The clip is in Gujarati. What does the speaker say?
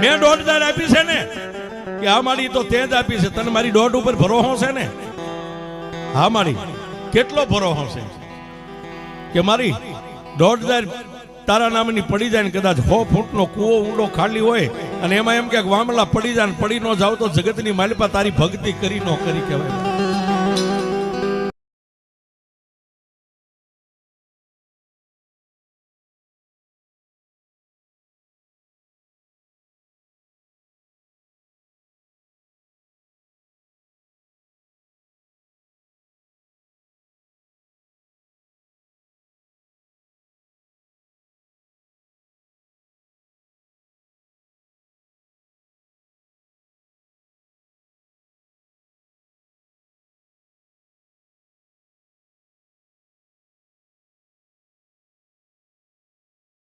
મેં દોઢ હજાર આપી છે ને, કે હા મારી તો તે જ આપી છે. તને મારી દોઢ ઉપર ભરોસો છે ને? હા મારી કેટલો ભરોસો છે? કે મારી દોઢ હજાર તારા નામની પડી જાય ને કદાચ હો ફૂટનો કૂવો ઊંડો ખાલી હોય અને એમાં એમ કે વામલા પડી જાય ને પડી ન જાવ તો જગતની માલિપા તારી ભક્તિ કરી ન કરી કહેવાય.